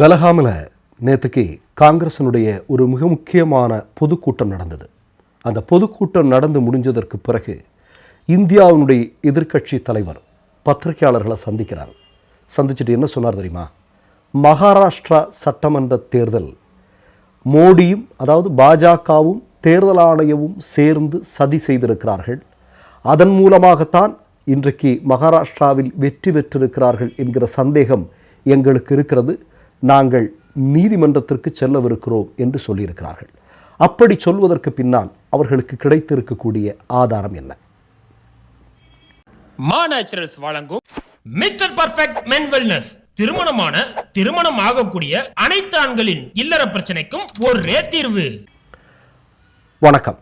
பெலகாமில் நேற்றுக்கு காங்கிரஸினுடைய ஒரு மிக முக்கியமான பொதுக்கூட்டம் நடந்தது. அந்த பொதுக்கூட்டம் நடந்து முடிஞ்சதற்கு பிறகு இந்தியாவினுடைய எதிர்க்கட்சி தலைவர் பத்திரிகையாளர்களை சந்திக்கிறார். சந்திச்சுட்டு என்ன சொன்னார் தெரியுமா? மகாராஷ்டிரா சட்டமன்ற தேர்தல் மோடியும் அதாவது பாஜகவும் தேர்தல் ஆணையமும் சேர்ந்து சதி செய்திருக்கிறார்கள். அதன் மூலமாகத்தான் இன்றைக்கு மகாராஷ்டிராவில் வெற்றி பெற்றிருக்கிறார்கள் என்கிற சந்தேகம் எங்களுக்கு இருக்கிறது. நாங்கள் நீதிமன்றத்திற்கு செல்லவிருக்கிறோம் என்று சொல்லியிருக்கிறார்கள். அப்படி சொல்வதற்கு பின்னால் அவர்களுக்கு கிடைத்திருக்கக்கூடிய ஆதாரம் என்ன? மா நேச்சுரல்ஸ் வழங்கும் மிஸ்டர் பர்ஃபெக்ட் மென் வெல்னஸ். திருமணமான திருமணம் ஆகக்கூடிய அனைத்து ஆண்களின் இல்லற பிரச்சனைக்கும் ஒரே தீர்வு. வணக்கம்.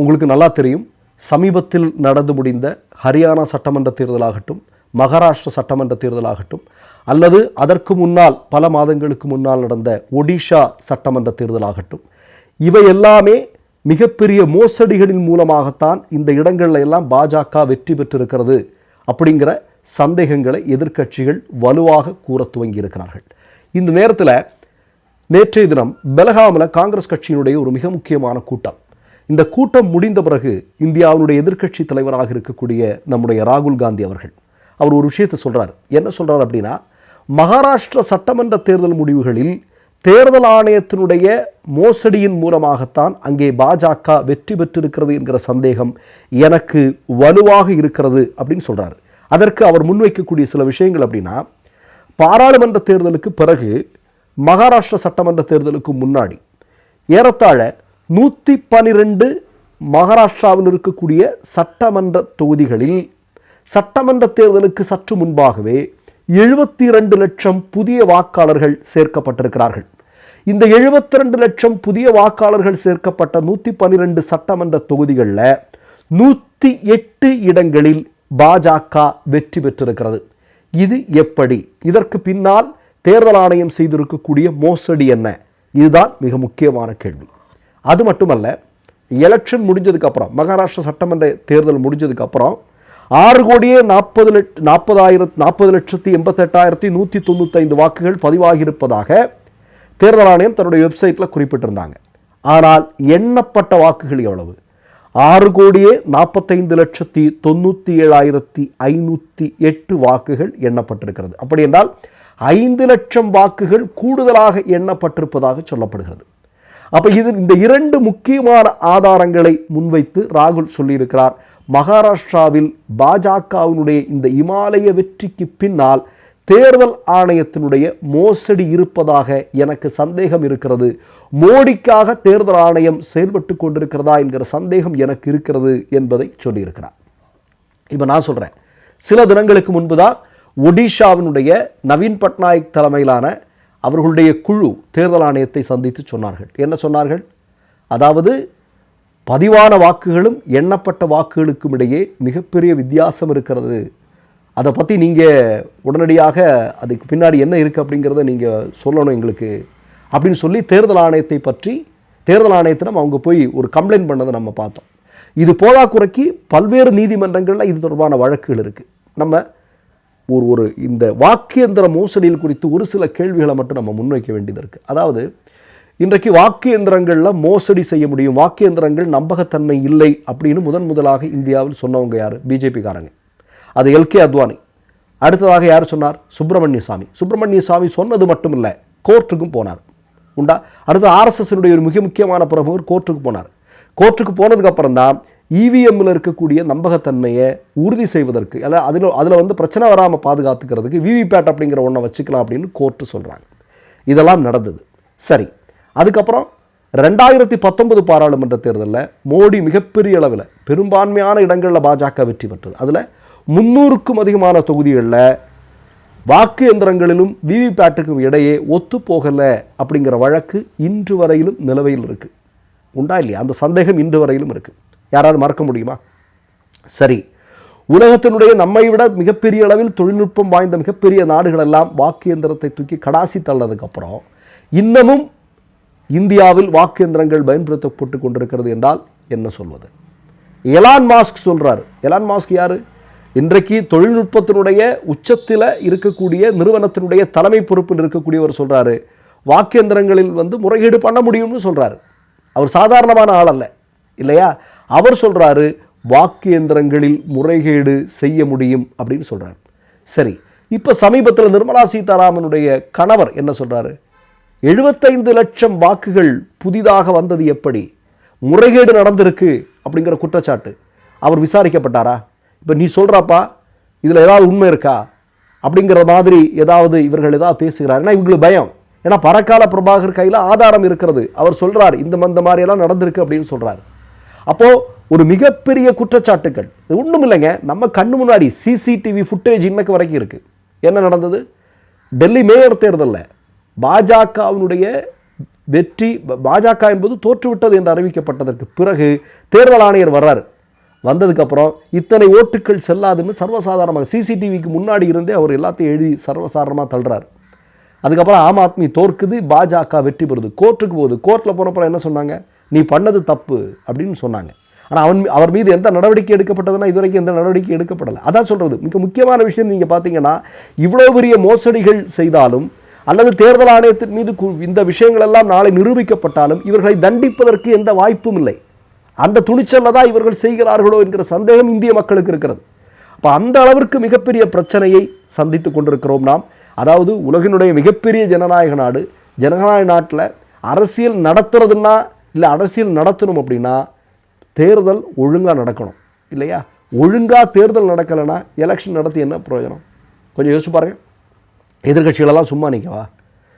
உங்களுக்கு நல்லா தெரியும் சமீபத்தில் நடந்து முடிந்த ஹரியானா சட்டமன்ற தேர்தலாகட்டும் மகாராஷ்டிர சட்டமன்ற தேர்தலாகட்டும் அல்லது அதற்கு முன்னால் பல மாதங்களுக்கு முன்னால் நடந்த ஒடிஷா சட்டமன்ற தேர்தலாகட்டும். இவை எல்லாமே மிகப்பெரிய மோசடிகளின் மூலமாகத்தான் இந்த இடங்களில் எல்லாம் பாஜக வெற்றி பெற்றிருக்கிறது அப்படிங்கிற சந்தேகங்களை எதிர்க்கட்சிகள் வலுவாக கூற துவங்கி இருக்கிறார்கள் இந்த நேரத்தில் நேற்றைய தினம் பெலகாமில் காங்கிரஸ் கட்சியினுடைய ஒரு மிக முக்கியமான கூட்டம். இந்த கூட்டம் முடிந்த பிறகு இந்தியாவினுடைய எதிர்க்கட்சி தலைவராக இருக்கக்கூடிய நம்முடைய ராகுல் காந்தி அவர்கள் அவர் ஒரு விஷயத்தை சொல்கிறார் என்ன சொல்கிறார் அப்படின்னா மகாராஷ்டிர சட்டமன்ற தேர்தல் முடிவுகளில் தேர்தல் ஆணையத்தினுடைய மோசடியின் மூலமாகத்தான் அங்கே பாஜக வெற்றி பெற்றிருக்கிறது என்கிற சந்தேகம் எனக்கு வலுவாக இருக்கிறது அப்படின்னு சொல்கிறார் அதற்கு அவர் முன்வைக்கக்கூடிய சில விஷயங்கள் அப்படின்னா பாராளுமன்ற தேர்தலுக்கு பிறகு மகாராஷ்டிர சட்டமன்ற தேர்தலுக்கு முன்னாடி ஏறத்தாழ நூற்றி பனிரெண்டு மகாராஷ்டிராவில் இருக்கக்கூடிய சட்டமன்ற தொகுதிகளில் சட்டமன்ற தேர்தலுக்கு சற்று முன்பாகவே எழுபத்தி ரெண்டு லட்சம் புதிய வாக்காளர்கள் சேர்க்கப்பட்டிருக்கிறார்கள். இந்த எழுபத்தி ரெண்டு லட்சம் புதிய வாக்காளர்கள் சேர்க்கப்பட்ட நூற்றி பன்னிரெண்டு சட்டமன்ற தொகுதிகளில் நூற்றி எட்டு இடங்களில் பாஜக வெற்றி பெற்றிருக்கிறது. இது எப்படி? இதற்கு பின்னால் தேர்தல் ஆணையம் செய்திருக்கக்கூடிய மோசடி என்ன? இதுதான் மிக முக்கியமான கேள்வி. அது மட்டுமல்ல எலெக்ஷன் முடிஞ்சதுக்கப்புறம் மகாராஷ்டிரா சட்டமன்ற தேர்தல் முடிஞ்சதுக்கப்புறம் ஆறு கோடியே நாற்பது லட்ச நாற்பதாயிரத்து நாற்பது லட்சத்தி எண்பத்தெட்டாயிரத்தி நூற்றி தொண்ணூத்தைந்து வாக்குகள் பதிவாகியிருப்பதாக தேர்தல் ஆணையம் தன்னுடைய வெப்சைட்டில் குறிப்பிட்டிருந்தாங்க. ஆனால் எண்ணப்பட்ட வாக்குகள் எவ்வளவு? ஆறு கோடியே நாற்பத்தைந்து லட்சத்தி தொண்ணூற்றி ஏழாயிரத்தி ஐநூற்றி எட்டு வாக்குகள் எண்ணப்பட்டிருக்கிறது. அப்படி என்றால் ஐந்து லட்சம் வாக்குகள் கூடுதலாக எண்ணப்பட்டிருப்பதாக சொல்லப்படுகிறது. அப்போ இது இந்த இரண்டு முக்கியமான ஆதாரங்களை முன்வைத்து ராகுல் சொல்லியிருக்கிறார். மகாராஷ்டிராவில் பாஜகவினுடைய இந்த இமாலய வெற்றிக்கு பின்னால் தேர்தல் ஆணையத்தினுடைய மோசடி இருப்பதாக எனக்கு சந்தேகம் இருக்கிறது. மோடிக்காக தேர்தல் ஆணையம் செயல்பட்டு கொண்டிருக்கிறதா என்கிற சந்தேகம் எனக்கு இருக்கிறது என்பதை சொல்லியிருக்கிறார். இப்போ நான் சொல்கிறேன் சில தினங்களுக்கு முன்பு தான் ஒடிஷாவினுடைய நவீன் பட்நாயக் தலைமையிலான அவர்களுடைய குழு தேர்தல் ஆணையத்தை சந்தித்து சொன்னார்கள். என்ன சொன்னார்கள்? அதாவது பதிவான வாக்குகளும் எண்ணப்பட்ட வாக்குகளுக்கும் இடையே மிகப்பெரிய வித்தியாசம் இருக்கிறது. அதை பற்றி நீங்கள் உடனடியாக அதுக்கு பின்னாடி என்ன இருக்குது அப்படிங்கிறத நீங்கள் சொல்லணும் எங்களுக்கு. அப்படின்னு சொல்லி தேர்தல் ஆணையத்தை பற்றி தேர்தல் ஆணையத்திடம் அவங்க போய் ஒரு கம்ப்ளைண்ட் பண்ணதை நம்ம பார்த்தோம். இது போதாக்குறைக்கு பல்வேறு நீதிமன்றங்களில் இது தொடர்பான வழக்குகள் இருக்குது நம்ம ஒரு ஒரு இந்த வாக்கியந்திர மோசடியில் குறித்து ஒரு சில கேள்விகளை மட்டும் நம்ம முன்வைக்க வேண்டியது இருக்குது அதாவது இன்றைக்கு வாக்கு எந்திரங்களில் மோசடி செய்ய முடியும். வாக்கு எந்திரங்கள் நம்பகத்தன்மை இல்லை அப்படின்னு முதன் முதலாக இந்தியாவில் சொன்னவங்க யார்? பிஜேபிக்காரங்க. அது எல்கே அத்வானி. அடுத்ததாக யார் சொன்னார்? சுப்பிரமணிய சாமி. சுப்பிரமணிய சாமி சொன்னது மட்டும் இல்லை கோர்ட்டுக்கும் போனார். உண்டா? அடுத்து ஆர்எஸ்எஸ்னுடைய ஒரு மிக முக்கியமான பிரமுகர் கோர்ட்டுக்கு போனார். கோர்ட்டுக்கு போனதுக்கப்புறம் தான் இவிஎம்மில் இருக்கக்கூடிய நம்பகத்தன்மையை உறுதி செய்வதற்கு அல்ல அதில் அதில் வந்து பிரச்சனை வராமல் பாதுகாத்துக்கிறதுக்கு விவிபேட் அப்படிங்கிற ஒன்றை வச்சுக்கலாம் அப்படின்னு கோர்ட்டு சொல்கிறாங்க இதெல்லாம் நடந்தது. சரி அதுக்கப்புறம் ரெண்டாயிரத்தி பத்தொன்பது பாராளுமன்ற தேர்தலில் மோடி மிகப்பெரிய அளவில் பெரும்பான்மையான இடங்களில் பாஜக வெற்றி பெற்றது. அதில் முன்னூறுக்கும் அதிகமான தொகுதிகளில் வாக்கு எந்திரங்களிலும் விவிபேட்டுக்கும் இடையே ஒத்து போகலை அப்படிங்கிற வழக்கு இன்று வரையிலும் நிலவையில் இருக்குது உண்டா இல்லையா? அந்த சந்தேகம் இன்று வரையிலும் இருக்குது யாராவது மறக்க முடியுமா? சரி. உலகத்தினுடைய நம்மை விட மிகப்பெரிய அளவில் தொழில்நுட்பம் வாய்ந்த மிகப்பெரிய நாடுகள் எல்லாம் வாக்கு எந்திரத்தை தூக்கி கடாசி தள்ளதுக்கப்புறம் இன்னமும் இந்தியாவில் வாக்கு எந்திரங்கள் பயன்படுத்தப்பட்டு கொண்டிருக்கிறது என்றால் என்ன சொல்வது? எலான் மாஸ்க் சொல்கிறாரு எலான் மாஸ்க் யார்? இன்றைக்கு தொழில்நுட்பத்தினுடைய உச்சத்தில் இருக்கக்கூடிய நிறுவனத்தினுடைய தலைமை பொறுப்பில் இருக்கக்கூடியவர் சொல்கிறாரு வாக்கு எந்திரங்களில் வந்து முறைகேடு பண்ண முடியும்னு சொல்கிறாரு அவர் சாதாரணமான ஆள் அல்ல இல்லையா? அவர் சொல்கிறாரு வாக்கு எந்திரங்களில் முறைகேடு செய்ய முடியும் அப்படின்னு சொல்கிறார் சரி இப்போ சமீபத்தில் நிர்மலா சீதாராமனுடைய கணவர் என்ன சொல்கிறாரு எழுபத்தைந்து லட்சம் வாக்குகள் புதிதாக வந்தது எப்படி? முறைகேடு நடந்திருக்கு அப்படிங்கிற குற்றச்சாட்டு. அவர் விசாரிக்கப்பட்டாரா? இப்போ நீ சொல்கிறாப்பா இதில் ஏதாவது உண்மை இருக்கா? அப்படிங்கிற மாதிரி ஏதாவது இவர்கள் ஏதாவது பேசுகிறார். ஏன்னா இவங்களுக்கு பயம். ஏன்னா பரக்கால பிரபாகர் கையில் ஆதாரம் இருக்கிறது. அவர் சொல்கிறார் இந்த இந்த மாதிரியெல்லாம் நடந்திருக்கு அப்படின்னு சொல்கிறார் அப்போது ஒரு மிகப்பெரிய குற்றச்சாட்டுக்கள் இது ஒன்றும் இல்லைங்க. நம்ம கண்ணு முன்னாடி சிசிடிவி ஃபுட்டேஜ் இன்னைக்கு வரைக்கும் இருக்குது என்ன நடந்தது? டெல்லி மேயர் தேர்தலில். பாஜகவினுடைய வெற்றி பாஜக என்பது தோற்றுவிட்டது என்று அறிவிக்கப்பட்டதற்கு பிறகு தேர்தல் ஆணையர் வர்றார். வந்ததுக்கப்புறம் இத்தனை ஓட்டுக்கள் செல்லாதுன்னு சர்வசாதாரணமாக சிசிடிவிக்கு முன்னாடி இருந்தே அவர் எல்லாத்தையும் எழுதி சர்வசாதாரணமாக தள்ளுறார். அதுக்கப்புறம் ஆம் ஆத்மி தோற்குது பாஜக வெற்றி பெறுது. கோர்ட்டுக்கு போகுது. கோர்ட்டில் போனப்பறம் என்ன சொன்னாங்க? நீ பண்ணது தப்பு அப்படின்னு சொன்னாங்க. ஆனால் அவன் மீ- அவர் மீது எந்த நடவடிக்கை எடுக்கப்பட்டதுன்னா இதுவரைக்கும் எந்த நடவடிக்கை எடுக்கப்படலை. அதான் சொல்கிறது மிக முக்கியமான விஷயம் நீங்கள் பார்த்தீங்கன்னா இவ்வளோ பெரிய மோசடிகள் செய்தாலும் அல்லது தேர்தல் ஆணையத்தின் மீது கு- இந்த விஷயங்கள் எல்லாம் நாளை நிரூபிக்கப்பட்டாலும் இவர்களை தண்டிப்பதற்கு எந்த வாய்ப்பும் இல்லை. அந்த துணிச்சல்ல தான் இவர்கள் செய்கிறார்களோ என்கிற சந்தேகம் இந்திய மக்களுக்கு இருக்கிறது. அப்போ அந்த அளவிற்கு மிகப்பெரிய பிரச்சனையை சந்தித்து கொண்டிருக்கிறோம் நாம். அதாவது உலகினுடைய மிகப்பெரிய ஜனநாயக நாடு ஜனநாயக நாட்டில் அரசியல் நடத்துறதுன்னா இல்லை அரசியல் நடத்தணும் அப்படின்னா தேர்தல் ஒழுங்காக நடக்கணும் இல்லையா? ஒழுங்காக தேர்தல் நடக்கலைன்னா எலெக்ஷன் நடத்தி என்ன பிரயோஜனம்? கொஞ்சம் யோசிச்சு பாருங்கள் எதிர்கட்சிகளெல்லாம் சும்மா நிற்கவா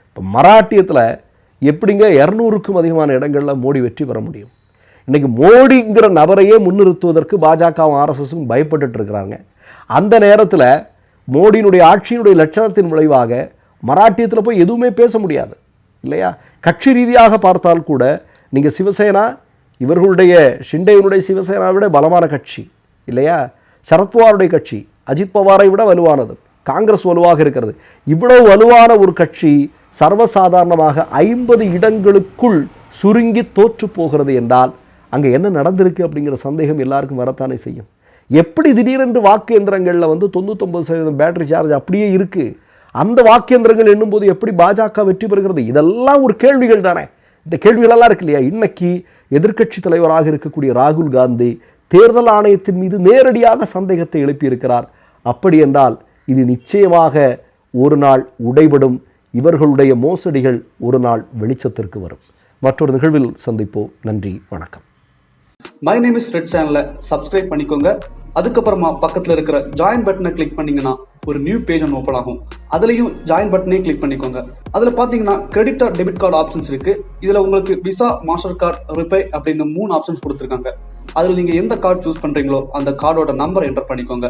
இப்போ மராட்டியத்தில் எப்படிங்க இரநூறுக்கும் அதிகமான இடங்களில் மோடி வெற்றி பெற முடியும்? இன்றைக்கி மோடிங்கிற நபரையே முன்னிறுத்துவதற்கு பாஜகவும் ஆர்எஸ்எஸும் பயப்பட்டு இருக்கிறாங்க. அந்த நேரத்தில் மோடியினுடைய ஆட்சியினுடைய லட்சணத்தின் விளைவாக மராட்டியத்தில் போய் எதுவுமே பேச முடியாது இல்லையா? கட்சி ரீதியாக பார்த்தால் கூட நீங்கள் சிவசேனா இவர்களுடைய ஷிண்டேயினுடைய சிவசேனாவை விட பலமான கட்சி இல்லையா? சரத்பவாருடைய கட்சி அஜித் பவாரை விட வலுவானது. காங்கிரஸ் வலுவாக இருக்கிறது. இவ்வளவு வலுவான ஒரு கட்சி சர்வசாதாரணமாக ஐம்பது இடங்களுக்குள் சுருங்கி தோற்று போகிறது என்றால் அங்கே என்ன நடந்திருக்கு அப்படிங்கிற சந்தேகம் எல்லாருக்கும் வரத்தானே செய்யும். எப்படி திடீரென்று வாக்கு எந்திரங்களில் வந்து தொண்ணூத்தொம்பது சதவீதம் பேட்டரி சார்ஜ் அப்படியே இருக்குது அந்த வாக்கு எந்திரங்கள் எண்ணும்போது எப்படி பாஜக வெற்றி பெறுகிறது? இதெல்லாம் ஒரு கேள்விகள் தானே. இந்த கேள்விகளெல்லாம் இருக்கு இல்லையா? இன்னைக்கு எதிர்க்கட்சி தலைவராக இருக்கக்கூடிய ராகுல் காந்தி தேர்தல் ஆணையத்தின் மீது நேரடியாக சந்தேகத்தை எழுப்பியிருக்கிறார். அப்படி என்றால் இது நிச்சயமாக ஒரு நாள் உடைபடும். இவர்களுடைய மோசடிகள் ஒரு நாள் வெளிச்சத்திற்கு வரும். மற்றொரு நிகழ்வில் சந்திப்போம். நன்றி வணக்கம். மை நேம் இஸ் ரெட் சேனலை சப்ஸ்கிரைப் பண்ணிக்கோங்க. அதுக்கப்புறமா பக்கத்துல இருக்கிற ஜாயின் பட்டனை கிளிக் பண்ணீங்கன்னா ஒரு நியூ பேஜ் ஒன்று ஓப்பன் ஆகும். அதுலேயும் ஜாயின் பட்டனே கிளிக் பண்ணிக்கோங்க. அதுல பார்த்தீங்கன்னா credit or debit card options இருக்கு. இதுல உங்களுக்கு விசா மாஸ்டர் கார்டு ரிப்பே அப்படின்னு மூணு ஆப்ஷன்ஸ் கொடுத்துருக்காங்க. அதுல நீங்க எந்த கார்டு சூஸ் பண்றீங்களோ அந்த கார்டோட நம்பர் என்டர் பண்ணிக்கோங்க.